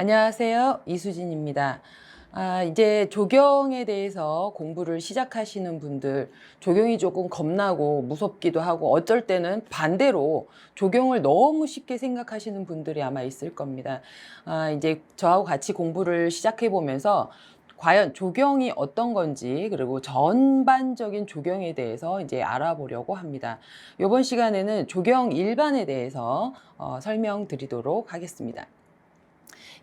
안녕하세요. 이수진입니다. 아, 이제 조경에 대해서 공부를 시작하시는 분들, 조경이 조금 겁나고 무섭기도 하고 어쩔 때는 반대로 조경을 너무 쉽게 생각하시는 분들이 아마 있을 겁니다. 아, 이제 저하고 같이 공부를 시작해 보면서 과연 조경이 어떤 건지 그리고 전반적인 조경에 대해서 이제 알아보려고 합니다. 이번 시간에는 조경 일반에 대해서 어, 설명드리도록 하겠습니다.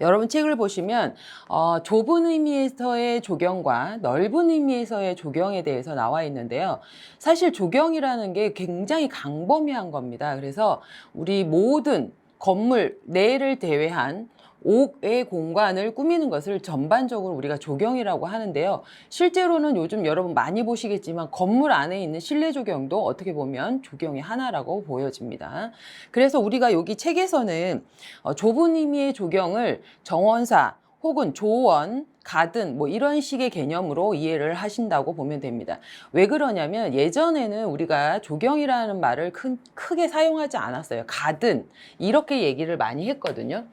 여러분 책을 보시면 어, 좁은 의미에서의 조경과 넓은 의미에서의 조경에 대해서 나와 있는데요. 사실 조경이라는 게 굉장히 강범위한 겁니다. 그래서 우리 모든 건물 내를 제외한 옥의 공간을 꾸미는 것을 전반적으로 우리가 조경이라고 하는데요. 실제로는 요즘 여러분 많이 보시겠지만 건물 안에 있는 실내 조경도 어떻게 보면 조경의 하나라고 보여집니다. 그래서 우리가 여기 책에서는 어, 좁은 의미의 조경을 정원사 혹은 조원, 가든 뭐 이런 식의 개념으로 이해를 하신다고 보면 됩니다. 왜 그러냐면 예전에는 우리가 조경이라는 말을 큰, 크게 사용하지 않았어요. 가든 이렇게 얘기를 많이 했거든요.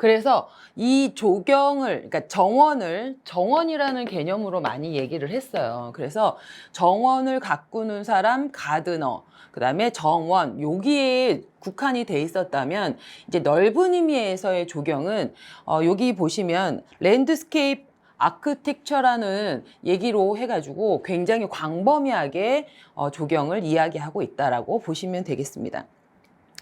그래서 이 조경을, 그러니까 정원을 정원이라는 개념으로 많이 얘기를 했어요. 그래서 정원을 가꾸는 사람 가드너, 그 다음에 정원, 여기에 국한이 돼 있었다면 이제 넓은 의미에서의 조경은 어, 여기 보시면 랜드스케이프 아크텍처라는 얘기로 해가지고 굉장히 광범위하게 어, 조경을 이야기하고 있다라고 보시면 되겠습니다.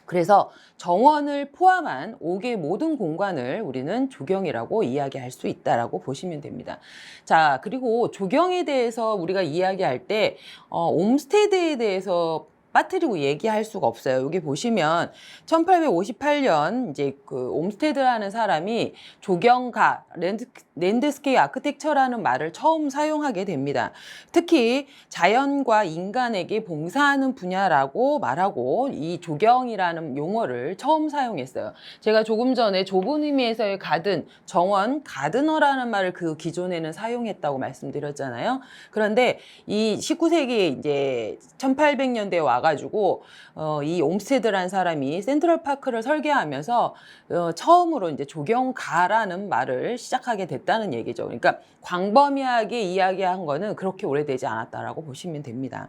그래서 정원을 포함한 옥의 모든 공간을 우리는 조경이라고 이야기할 수 있다라고 보시면 됩니다. 자, 그리고 조경에 대해서 우리가 이야기할 때 어, 옴스테드에 대해서 빠뜨리고 얘기할 수가 없어요. 여기 보시면 1858년 이제 그 옴스테드라는 사람이 조경가 랜드, 랜드스케이 아크텍처라는 말을 처음 사용하게 됩니다. 특히 자연과 인간에게 봉사하는 분야라고 말하고 이 조경이라는 용어를 처음 사용했어요. 제가 조금 전에 좁은 의미에서의 가든 정원 가드너라는 말을 그 기존에는 사용했다고 말씀드렸잖아요. 그런데 이 19세기 이제 1800년대에 와가지고 어, 이 옴스테드라는 사람이 센트럴 파크를 설계하면서 어, 처음으로 이제 조경가라는 말을 시작하게 됐다는 얘기죠. 그러니까 광범위하게 이야기한 거는 그렇게 오래되지 않았다라고 보시면 됩니다.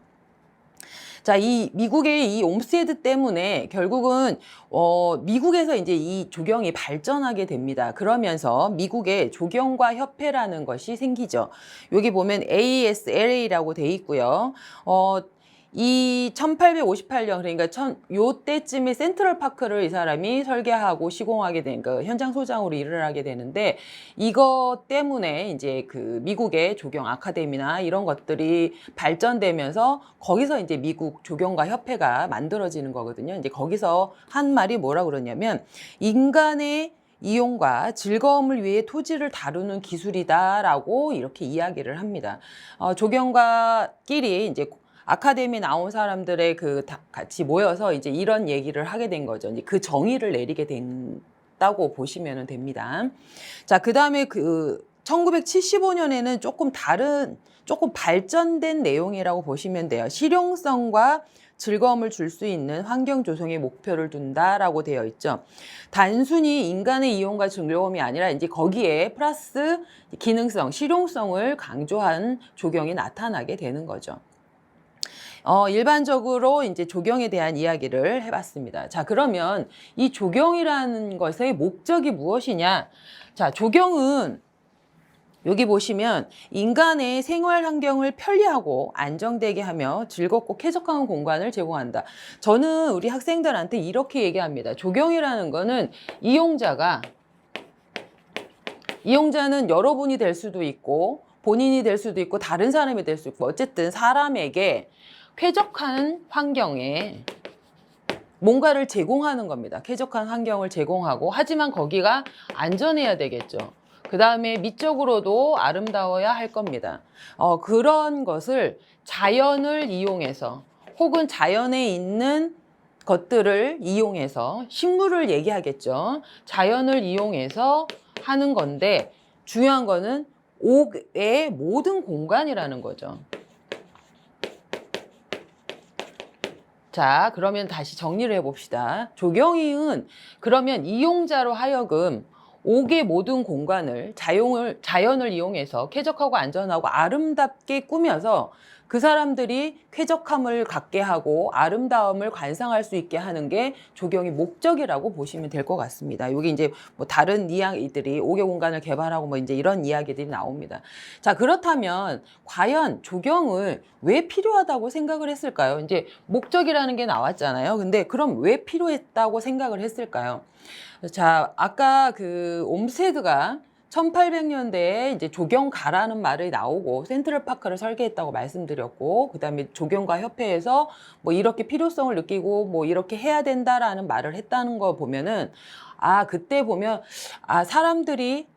자, 이 미국의 이 옴스헤드 때문에 결국은 어 미국에서 이제 이 조경이 발전하게 됩니다. 그러면서 미국의 조경과 협회라는 것이 생기죠. 여기 보면 ASLA라고 돼 있고요. 어 이 1858년 그러니까 천, 요 때쯤에 센트럴 파크를 이 사람이 설계하고 시공하게 된 그 현장 소장으로 일을 하게 되는데 이것 때문에 이제 그 미국의 조경 아카데미나 이런 것들이 발전되면서 거기서 이제 미국 조경가 협회가 만들어지는 거거든요. 이제 거기서 한 말이 뭐라 그러냐면 인간의 이용과 즐거움을 위해 토지를 다루는 기술이다라고 이렇게 이야기를 합니다. 어, 조경가끼리 이제 아카데미 나온 사람들의 그다 같이 모여서 이제 이런 얘기를 하게 된 거죠. 이제 그 정의를 내리게 된다고 보시면 됩니다. 자, 그 다음에 그 1975년에는 조금 다른, 조금 발전된 내용이라고 보시면 돼요. 실용성과 즐거움을 줄 수 있는 환경 조성에 목표를 둔다라고 되어 있죠. 단순히 인간의 이용과 즐거움이 아니라 이제 거기에 플러스 기능성, 실용성을 강조한 조경이 나타나게 되는 거죠. 어, 일반적으로 이제 조경에 대한 이야기를 해봤습니다. 자, 그러면 이 조경이라는 것의 목적이 무엇이냐? 자, 조경은 여기 보시면 인간의 생활 환경을 편리하고 안정되게 하며 즐겁고 쾌적한 공간을 제공한다. 저는 우리 학생들한테 이렇게 얘기합니다. 조경이라는 거는 이용자가 이용자는 여러분이 될 수도 있고 본인이 될 수도 있고 다른 사람이 될 수 있고 어쨌든 사람에게 쾌적한 환경에 뭔가를 제공하는 겁니다. 쾌적한 환경을 제공하고 하지만 거기가 안전해야 되겠죠. 그 다음에 미적으로도 아름다워야 할 겁니다. 어, 그런 것을 자연을 이용해서 혹은 자연에 있는 것들을 이용해서 식물을 얘기하겠죠. 자연을 이용해서 하는 건데 중요한 거는 옥의 모든 공간이라는 거죠. 자, 그러면 다시 정리를 해봅시다. 조경이은 그러면 이용자로 하여금 옥의 모든 공간을 자용을, 자연을 이용해서 쾌적하고 안전하고 아름답게 꾸며서 그 사람들이 쾌적함을 갖게 하고 아름다움을 관상할 수 있게 하는 게 조경의 목적이라고 보시면 될 것 같습니다. 여기 이제 뭐 다른 이야기들이 옥의 공간을 개발하고 뭐 이제 이런 이야기들이 나옵니다. 자, 그렇다면 과연 조경을 왜 필요하다고 생각을 했을까요? 이제 목적이라는 게 나왔잖아요. 근데 그럼 왜 필요했다고 생각을 했을까요? 자, 아까 그 옴세드가 1800년대에 이제 조경가라는 말이 나오고 센트럴파크를 설계했다고 말씀드렸고 그다음에 조경가 협회에서 뭐 이렇게 필요성을 느끼고 뭐 이렇게 해야 된다라는 말을 했다는 거 보면은 아 그때 보면 아 사람들이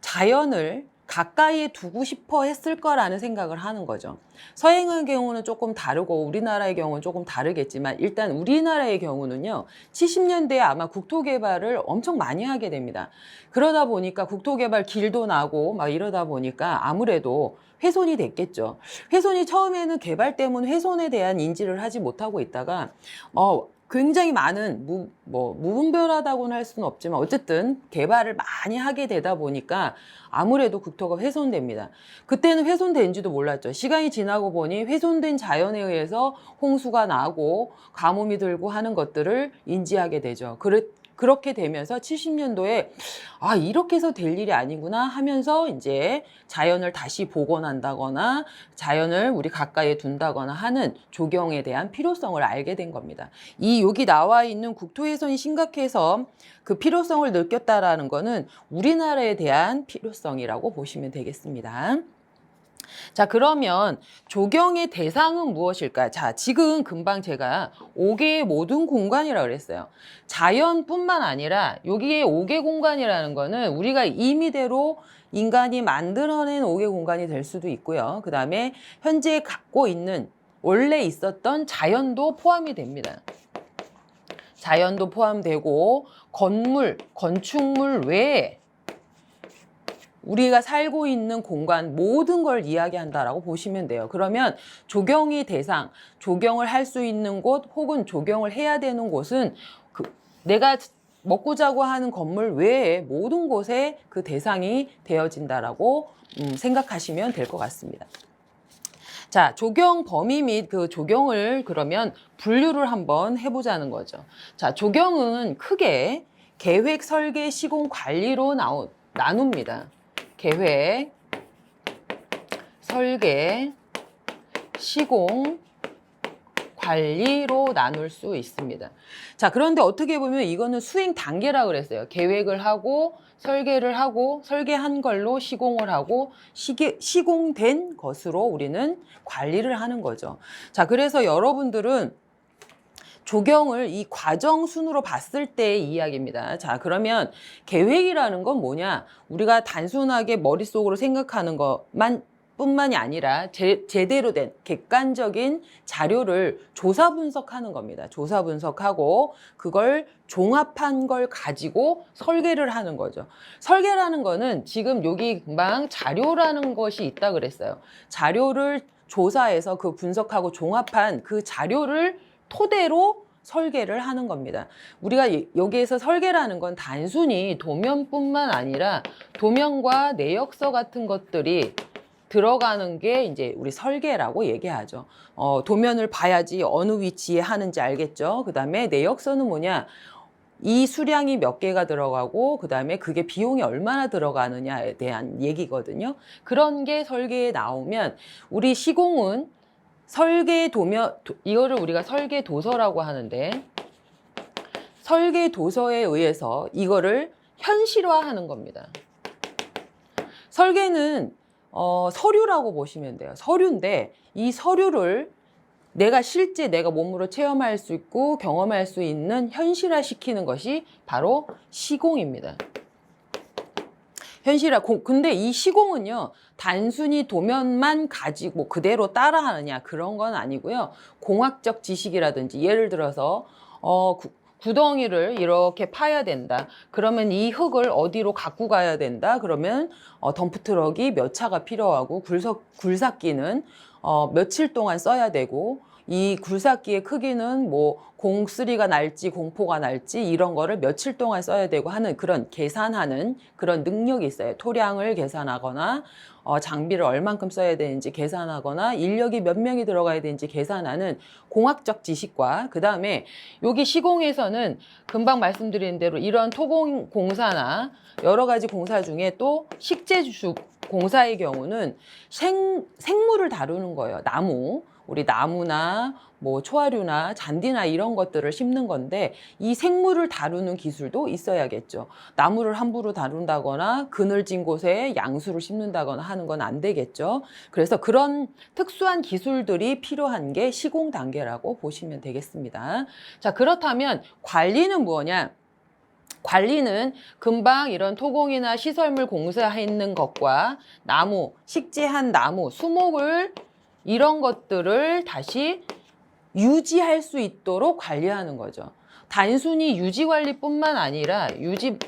자연을 가까이에 두고 싶어 했을 거라는 생각을 하는 거죠. 서행의 경우는 조금 다르고 우리나라의 경우는 조금 다르겠지만 일단 우리나라의 경우는요. 70년대에 아마 국토 개발을 엄청 많이 하게 됩니다. 그러다 보니까 국토 개발 길도 나고 막 이러다 보니까 아무래도 훼손이 됐겠죠. 훼손이 처음에는 개발 때문에 훼손에 대한 인지를 하지 못하고 있다가 어 굉장히 많은 무, 뭐 무분별하다고는 할 수는 없지만 어쨌든 개발을 많이 하게 되다 보니까 아무래도 국토가 훼손됩니다. 그때는 훼손된지도 몰랐죠. 시간이 지나고 보니 훼손된 자연에 의해서 홍수가 나고 가뭄이 들고 하는 것들을 인지하게 되죠. 그렇, 그렇게 되면서 70년도에 아 이렇게 해서 될 일이 아니구나 하면서 이제 자연을 다시 복원한다거나 자연을 우리 가까이에 둔다거나 하는 조경에 대한 필요성을 알게 된 겁니다. 이 여기 나와 있는 국토훼손이 심각해서 그 필요성을 느꼈다라는 거는 우리나라에 대한 필요성이라고 보시면 되겠습니다. 자, 그러면 조경의 대상은 무엇일까? 자, 지금 금방 제가 5개의 모든 공간이라고 그랬어요. 자연뿐만 아니라 여기에 5개 공간이라는 거는 우리가 임의대로 인간이 만들어낸 5개 공간이 될 수도 있고요. 그 다음에 현재 갖고 있는 원래 있었던 자연도 포함이 됩니다. 자연도 포함되고 건물, 건축물 외에 우리가 살고 있는 공간 모든 걸 이야기한다라고 보시면 돼요. 그러면 조경이 대상, 조경을 할 수 있는 곳 혹은 조경을 해야 되는 곳은 그 내가 먹고 자고 하는 건물 외에 모든 곳에 그 대상이 되어진다라고 음, 생각하시면 될 것 같습니다. 자, 조경 범위 및 그 조경을 그러면 분류를 한번 해보자는 거죠. 자, 조경은 크게 계획, 설계, 시공, 관리로 나오, 나눕니다. 계획, 설계, 시공, 관리로 나눌 수 있습니다. 자, 그런데 어떻게 보면 이거는 수행 단계라 그랬어요. 계획을 하고 설계를 하고 설계한 걸로 시공을 하고 시계, 시공된 것으로 우리는 관리를 하는 거죠. 자, 그래서 여러분들은 조경을 이 과정 순으로 봤을 때의 이야기입니다. 자, 그러면 계획이라는 건 뭐냐? 우리가 단순하게 머릿속으로 생각하는 것만 뿐만이 아니라 제, 제대로 된 객관적인 자료를 조사 분석하는 겁니다. 조사 분석하고 그걸 종합한 걸 가지고 설계를 하는 거죠. 설계라는 거는 지금 여기 금방 자료라는 것이 있다 그랬어요. 자료를 조사해서 그 분석하고 종합한 그 자료를 토대로 설계를 하는 겁니다. 우리가 이- 여기에서 설계라는 건 단순히 도면뿐만 아니라 도면과 내역서 같은 것들이 들어가는 게 이제 우리 설계라고 얘기하죠. 어, 도면을 봐야지 어느 위치에 하는지 알겠죠. 그 다음에 내역서는 뭐냐. 이 수량이 몇 개가 들어가고 그 다음에 그게 비용이 얼마나 들어가느냐에 대한 얘기거든요. 그런 게 설계에 나오면 우리 시공은 설계 도면 도- 이거를 우리가 설계 도서라고 하는데 설계 도서에 의해서 이거를 현실화하는 겁니다. 설계는 어, 서류라고 보시면 돼요. 서류인데 이 서류를 내가 실제 내가 몸으로 체험할 수 있고 경험할 수 있는 현실화 시키는 것이 바로 시공입니다. 현실화. 공- 근데 이 시공은요, 단순히 도면만 가지고 그대로 따라하느냐 그런 건 아니고요. 공학적 지식이라든지 예를 들어서 어, 구, 구덩이를 이렇게 파야 된다. 그러면 이 흙을 어디로 갖고 가야 된다. 그러면 어, 덤프트럭이 몇 차가 필요하고 굴석, 굴삭기는 어, 며칠 동안 써야 되고 이 굴삭기의 크기는 뭐 공쓰리가 날지 공포가 날지 이런 거를 며칠 동안 써야 되고 하는 그런 계산하는 그런 능력이 있어요. 토량을 계산하거나 어, 장비를 얼만큼 써야 되는지 계산하거나 인력이 몇 명이 들어가야 되는지 계산하는 공학적 지식과 그 다음에 여기 시공에서는 금방 말씀드린 대로 이런 토공 공사나 여러 가지 공사 중에 또 식재주 공사의 경우는 생, 생물을 다루는 거예요. 나무. 우리 나무나 뭐 초화류나 잔디나 이런 것들을 심는 건데 이 생물을 다루는 기술도 있어야겠죠. 나무를 함부로 다룬다거나 그늘진 곳에 양수를 심는다거나 하는 건 안 되겠죠. 그래서 그런 특수한 기술들이 필요한 게 시공 단계라고 보시면 되겠습니다. 자, 그렇다면 관리는 뭐냐? 관리는 금방 이런 토공이나 시설물 공사했는 것과 나무, 식재한 나무, 수목을 이런 것들을 다시 유지할 수 있도록 관리하는 거죠. 단순히 유지 관리뿐만 아니라 유지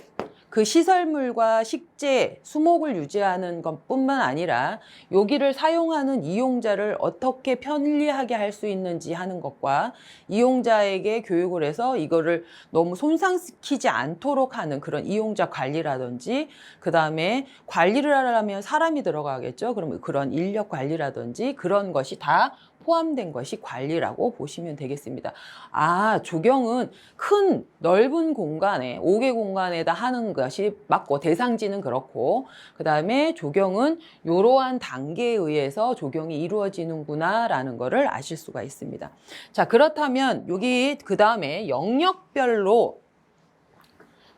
그 시설물과 식재, 수목을 유지하는 것뿐만 아니라 여기를 사용하는 이용자를 어떻게 편리하게 할 수 있는지 하는 것과 이용자에게 교육을 해서 이거를 너무 손상시키지 않도록 하는 그런 이용자 관리라든지 그 다음에 관리를 하려면 사람이 들어가겠죠. 그러면 그런 인력 관리라든지 그런 것이 다 포함된 것이 관리라고 보시면 되겠습니다. 아, 조경은 큰 넓은 공간에 5개 공간에다 하는 것이 맞고 대상지는 그렇고 그 다음에 조경은 이러한 단계에 의해서 조경이 이루어지는구나라는 것을 아실 수가 있습니다. 자, 그렇다면 여기 그 다음에 영역별로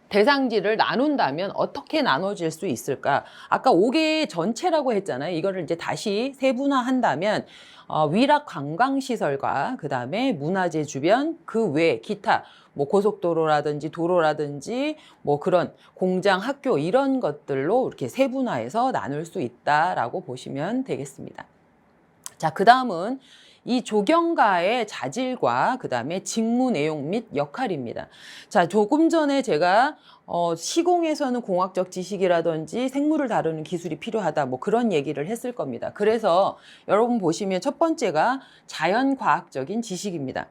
대상지를 나눈다면 어떻게 나눠질 수 있을까? 아까 5개 전체라고 했잖아요. 이거를 이제 다시 세분화한다면 어, 위락 관광시설과 그 다음에 문화재 주변 그 외 기타 뭐 고속도로라든지 도로라든지 뭐 그런 공장 학교 이런 것들로 이렇게 세분화해서 나눌 수 있다라고 보시면 되겠습니다. 자, 그 다음은 이 조경가의 자질과 그 다음에 직무 내용 및 역할입니다. 자, 조금 전에 제가 어, 시공에서는 공학적 지식이라든지 생물을 다루는 기술이 필요하다 뭐 그런 얘기를 했을 겁니다. 그래서 여러분 보시면 첫 번째가 자연과학적인 지식입니다.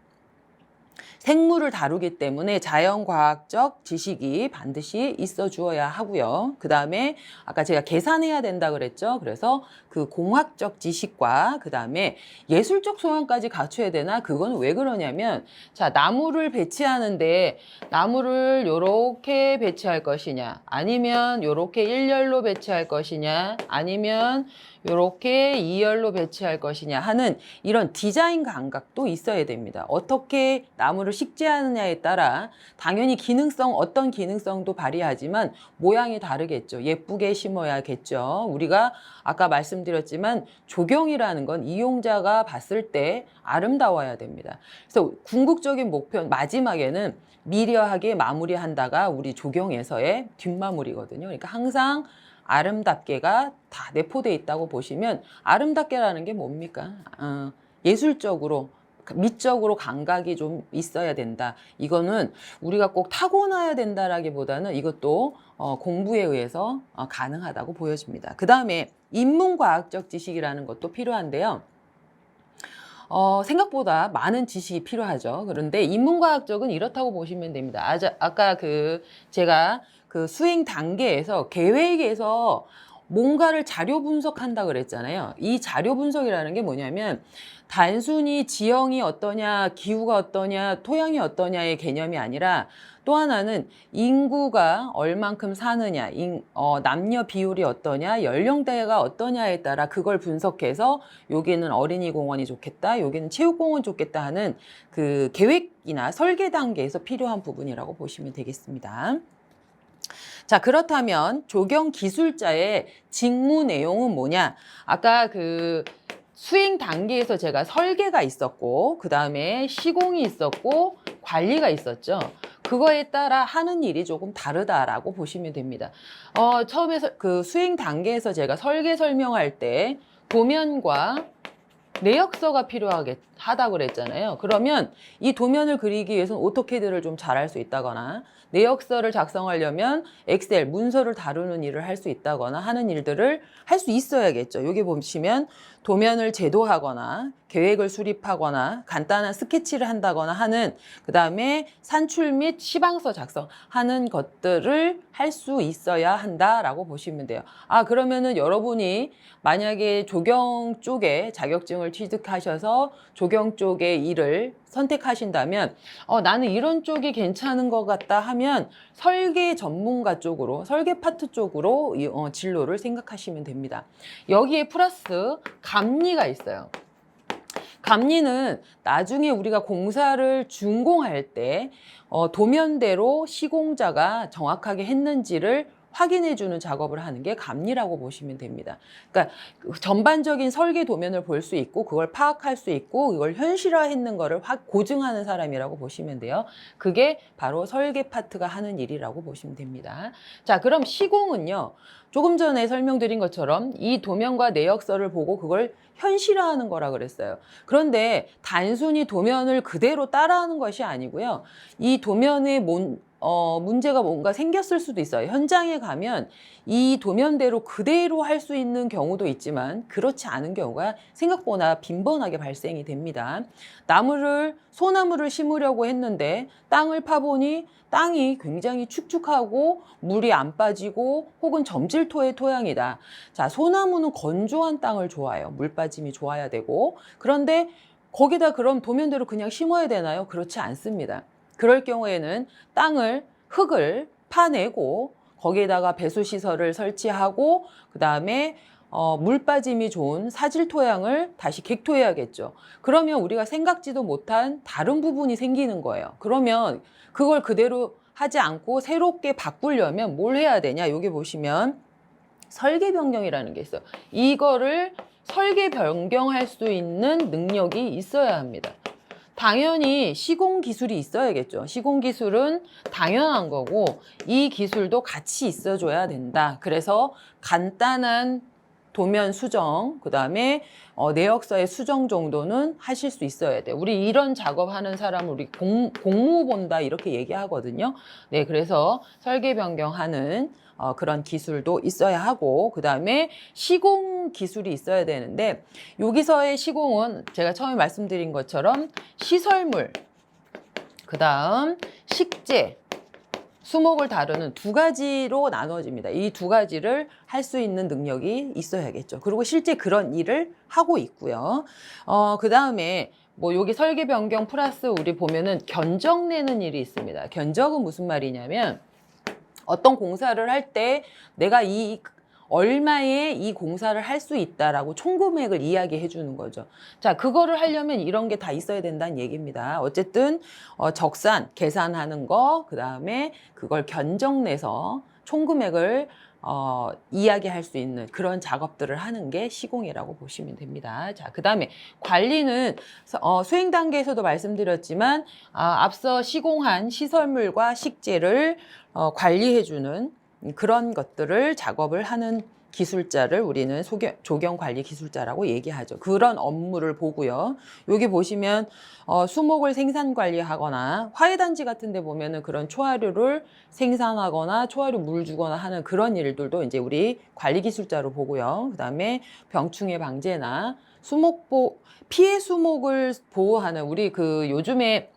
생물을 다루기 때문에 자연과학적 지식이 반드시 있어 주어야 하고요. 그 다음에 아까 제가 계산해야 된다 그랬죠. 그래서 그 공학적 지식과 그 다음에 예술적 소양까지 갖춰야 되나? 그건 왜 그러냐면 자, 나무를 배치하는데 나무를 요렇게 배치할 것이냐? 아니면 요렇게 일렬로 배치할 것이냐? 아니면 요렇게 이열로 배치할 것이냐 하는 이런 디자인 감각도 있어야 됩니다. 어떻게 나무를 식재하느냐에 따라 당연히 기능성 어떤 기능성도 발휘하지만 모양이 다르겠죠. 예쁘게 심어야겠죠. 우리가 아까 말씀드렸지만 조경이라는 건 이용자가 봤을 때 아름다워야 됩니다. 그래서 궁극적인 목표 마지막에는 미려하게 마무리한다가 우리 조경에서의 뒷마무리거든요. 그러니까 항상 아름답게가 다 내포돼 있다고 보시면 아름답게라는 게 뭡니까? 어, 예술적으로 미적으로 감각이 좀 있어야 된다. 이거는 우리가 꼭 타고나야 된다라기보다는 이것도 어, 공부에 의해서 어, 가능하다고 보여집니다. 그 다음에 인문과학적 지식이라는 것도 필요한데요. 어, 생각보다 많은 지식이 필요하죠. 그런데 인문과학적은 이렇다고 보시면 됩니다. 아, 아까 그 제가 그 수행 단계에서 계획에서 뭔가를 자료 분석한다 그랬잖아요. 이 자료 분석이라는 게 뭐냐면 단순히 지형이 어떠냐, 기후가 어떠냐, 토양이 어떠냐의 개념이 아니라 또 하나는 인구가 얼만큼 사느냐, 인, 어, 남녀 비율이 어떠냐, 연령대가 어떠냐에 따라 그걸 분석해서 여기는 어린이 공원이 좋겠다, 여기는 체육공원 좋겠다 하는 그 계획이나 설계 단계에서 필요한 부분이라고 보시면 되겠습니다. 자, 그렇다면 조경 기술자의 직무 내용은 뭐냐? 아까 그 수행 단계에서 제가 설계가 있었고, 그 다음에 시공이 있었고, 관리가 있었죠. 그거에 따라 하는 일이 조금 다르다라고 보시면 됩니다. 어, 처음에 그 수행 단계에서 제가 설계 설명할 때 도면과 내역서가 필요하겠, 하다 그랬잖아요. 그러면 이 도면을 그리기 위해서는 오토캐드를 좀 잘할 수 있다거나 내역서를 작성하려면 엑셀 문서를 다루는 일을 할 수 있다거나 하는 일들을 할 수 있어야겠죠. 여기 보시면 도면을 제도하거나 계획을 수립하거나 간단한 스케치를 한다거나 하는 그 다음에 산출 및 시방서 작성하는 것들을 할 수 있어야 한다라고 보시면 돼요. 아 그러면은 여러분이 만약에 조경 쪽에 자격증을 취득하셔서 조경 쪽의 일을 선택하신다면 어, 나는 이런 쪽이 괜찮은 것 같다 하면 설계 전문가 쪽으로 설계 파트 쪽으로 이, 어, 진로를 생각하시면 됩니다. 여기에 플러스 감리가 있어요. 감리는 나중에 우리가 공사를 준공할 때 어, 도면대로 시공자가 정확하게 했는지를 확인해 주는 작업을 하는 게 감리라고 보시면 됩니다. 그러니까 그 전반적인 설계 도면을 볼 수 있고 그걸 파악할 수 있고 이걸 현실화했는 거를 확 고증하는 사람이라고 보시면 돼요. 그게 바로 설계 파트가 하는 일이라고 보시면 됩니다. 자, 그럼 시공은요. 조금 전에 설명드린 것처럼 이 도면과 내역서를 보고 그걸 현실화하는 거라 그랬어요. 그런데 단순히 도면을 그대로 따라하는 것이 아니고요. 이 도면의 몬, 어, 문제가 뭔가 생겼을 수도 있어요. 현장에 가면 이 도면대로 그대로 할 수 있는 경우도 있지만 그렇지 않은 경우가 생각보다 빈번하게 발생이 됩니다. 나무를, 소나무를 심으려고 했는데 땅을 파보니 땅이 굉장히 축축하고 물이 안 빠지고 혹은 점질토의 토양이다. 자, 소나무는 건조한 땅을 좋아해요. 물 빠짐이 좋아야 되고. 그런데 거기다 그럼 도면대로 그냥 심어야 되나요? 그렇지 않습니다. 그럴 경우에는 땅을 흙을 파내고 거기에다가 배수 시설을 설치하고 그 다음에 어, 물 빠짐이 좋은 사질 토양을 다시 객토해야겠죠. 그러면 우리가 생각지도 못한 다른 부분이 생기는 거예요. 그러면 그걸 그대로 하지 않고 새롭게 바꾸려면 뭘 해야 되냐? 여기 보시면 설계 변경이라는 게 있어요. 이거를 설계 변경할 수 있는 능력이 있어야 합니다. 당연히 시공 기술이 있어야겠죠. 시공 기술은 당연한 거고 이 기술도 같이 있어줘야 된다. 그래서 간단한 도면 수정, 그 다음에 어, 내역서의 수정 정도는 하실 수 있어야 돼요. 우리 이런 작업하는 사람 우리 공, 공무 본다 이렇게 얘기하거든요. 네, 그래서 설계 변경하는 어, 그런 기술도 있어야 하고 그 다음에 시공 기술이 있어야 되는데 여기서의 시공은 제가 처음에 말씀드린 것처럼 시설물, 그 다음 식재, 수목을 다루는 두 가지로 나눠집니다. 이 두 가지를 할 수 있는 능력이 있어야겠죠. 그리고 실제 그런 일을 하고 있고요. 어, 그 다음에 뭐 여기 설계 변경 플러스 우리 보면은 견적 내는 일이 있습니다. 견적은 무슨 말이냐면 어떤 공사를 할 때 내가 이 얼마에 이 공사를 할 수 있다라고 총 금액을 이야기해 주는 거죠. 자, 그거를 하려면 이런 게 다 있어야 된다는 얘기입니다. 어쨌든 어, 적산, 계산하는 거, 그 다음에 그걸 견적 내서 총 금액을 어, 이야기할 수 있는 그런 작업들을 하는 게 시공이라고 보시면 됩니다. 자, 그 다음에 관리는 어, 수행 단계에서도 말씀드렸지만 아, 앞서 시공한 시설물과 식재를 어, 관리해주는 그런 것들을 작업을 하는 기술자를 우리는 조경 관리 기술자라고 얘기하죠. 그런 업무를 보고요. 여기 보시면 어, 수목을 생산 관리하거나 화훼단지 같은 데 보면은 그런 초하류를 생산하거나 초하류 물 주거나 하는 그런 일들도 이제 우리 관리 기술자로 보고요. 그다음에 병충해 방제나 수목보 피해 수목을 보호하는 우리 그 요즘에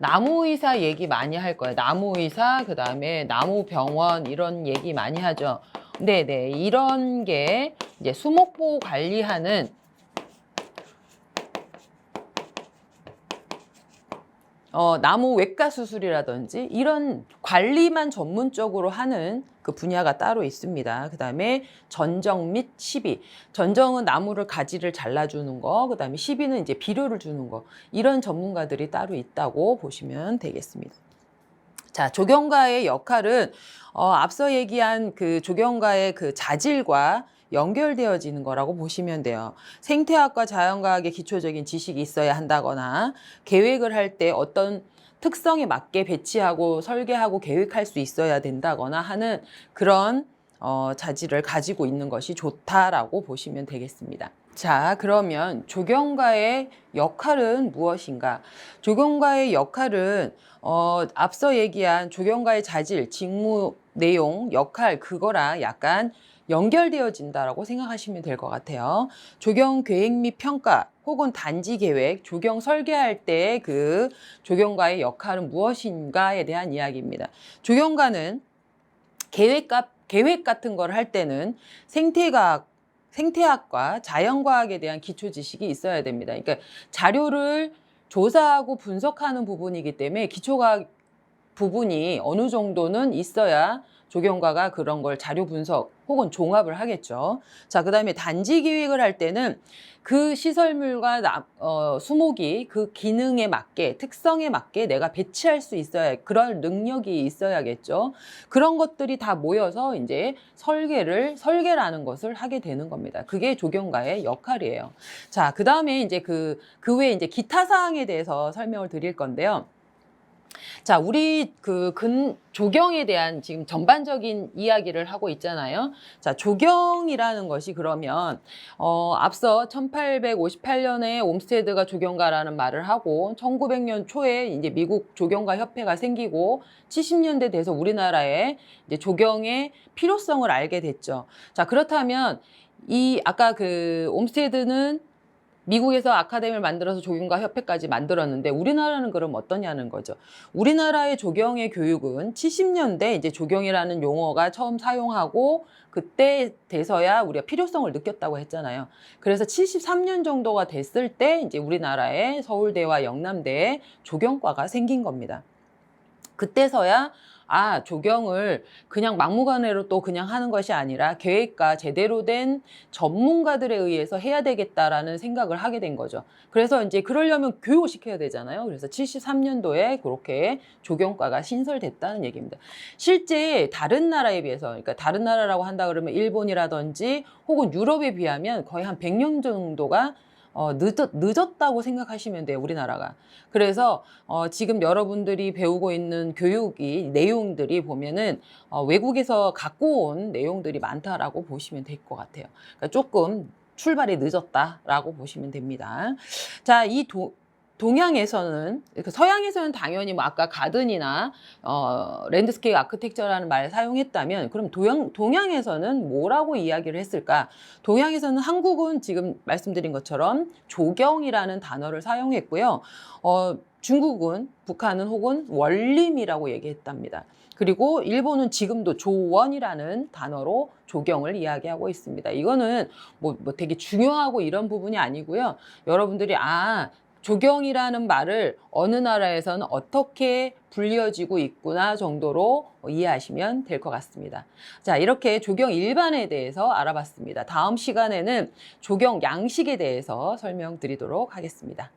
나무 의사 얘기 많이 할 거예요. 나무 의사, 그 다음에 나무 병원 이런 얘기 많이 하죠. 네네. 이런 게 이제 수목보호 관리하는 어, 나무 외과 수술이라든지 이런 관리만 전문적으로 하는 그 분야가 따로 있습니다. 그 다음에 전정 및 시비. 전정은 나무를 가지를 잘라주는 거, 그 다음에 시비는 이제 비료를 주는 거. 이런 전문가들이 따로 있다고 보시면 되겠습니다. 자, 조경가의 역할은 어, 앞서 얘기한 그 조경가의 그 자질과 연결되어지는 거라고 보시면 돼요. 생태학과 자연과학의 기초적인 지식이 있어야 한다거나 계획을 할 때 어떤 특성에 맞게 배치하고 설계하고 계획할 수 있어야 된다거나 하는 그런 어, 자질을 가지고 있는 것이 좋다라고 보시면 되겠습니다. 자, 그러면 조경가의 역할은 무엇인가? 조경가의 역할은 어, 앞서 얘기한 조경가의 자질, 직무 내용, 역할 그거랑 약간 연결되어진다라고 생각하시면 될 것 같아요. 조경 계획 및 평가 혹은 단지 계획, 조경 설계할 때 그 조경가의 역할은 무엇인가에 대한 이야기입니다. 조경가는 계획과 계획 같은 걸 할 때는 생태과학 생태학과 자연과학에 대한 기초 지식이 있어야 됩니다. 그러니까 자료를 조사하고 분석하는 부분이기 때문에 기초과학 부분이 어느 정도는 있어야 조경과가 그런 걸 자료 분석 혹은 종합을 하겠죠. 자, 그 다음에 단지 기획을 할 때는 그 시설물과 나- 어, 수목이 그 기능에 맞게 특성에 맞게 내가 배치할 수 있어야 그럴 능력이 있어야겠죠. 그런 것들이 다 모여서 이제 설계를 설계라는 것을 하게 되는 겁니다. 그게 조경가의 역할이에요. 자, 그 다음에 이제 그, 그 외에 이제 기타 사항에 대해서 설명을 드릴 건데요. 자, 우리 그 근 조경에 대한 지금 전반적인 이야기를 하고 있잖아요. 자, 조경이라는 것이 그러면 어, 앞서 1858년에 옴스테드가 조경가라는 말을 하고 1900년 초에 이제 미국 조경가 협회가 생기고 70년대 돼서 우리나라에 이제 조경의 필요성을 알게 됐죠. 자, 그렇다면 이 아까 그 옴스테드는 미국에서 아카데미를 만들어서 조경가 협회까지 만들었는데 우리나라는 그럼 어떠냐는 거죠. 우리나라의 조경의 교육은 70년대 이제 조경이라는 용어가 처음 사용하고 그때 돼서야 우리가 필요성을 느꼈다고 했잖아요. 그래서 73년 정도가 됐을 때 이제 우리나라의 서울대와 영남대에 조경과가 생긴 겁니다. 그때서야 아, 조경을 그냥 막무가내로 또 그냥 하는 것이 아니라 계획과 제대로 된 전문가들에 의해서 해야 되겠다라는 생각을 하게 된 거죠. 그래서 이제 그러려면 교육을 시켜야 되잖아요. 그래서 73년도에 그렇게 조경과가 신설됐다는 얘기입니다. 실제 다른 나라에 비해서, 그러니까 다른 나라라고 한다 그러면 일본이라든지 혹은 유럽에 비하면 거의 한 100년 정도가 어, 늦었, 늦었다고 생각하시면 돼요, 우리나라가. 그래서 어, 지금 여러분들이 배우고 있는 교육이 내용들이 보면은 어, 외국에서 갖고 온 내용들이 많다라고 보시면 될 것 같아요. 그러니까 조금 출발이 늦었다라고 보시면 됩니다. 자, 이 도, 동양에서는 그 서양에서는 당연히 뭐 아까 가든이나 어, 랜드스케이프 아크텍처라는 말을 사용했다면 그럼 동양, 동양에서는 뭐라고 이야기를 했을까? 동양에서는 한국은 지금 말씀드린 것처럼 조경이라는 단어를 사용했고요. 어, 중국은 북한은 혹은 원림이라고 얘기했답니다. 그리고 일본은 지금도 조원이라는 단어로 조경을 이야기하고 있습니다. 이거는 뭐, 뭐 되게 중요하고 이런 부분이 아니고요. 여러분들이 아 조경이라는 말을 어느 나라에서는 어떻게 불려지고 있구나 정도로 이해하시면 될 것 같습니다. 자, 이렇게 조경 일반에 대해서 알아봤습니다. 다음 시간에는 조경 양식에 대해서 설명드리도록 하겠습니다.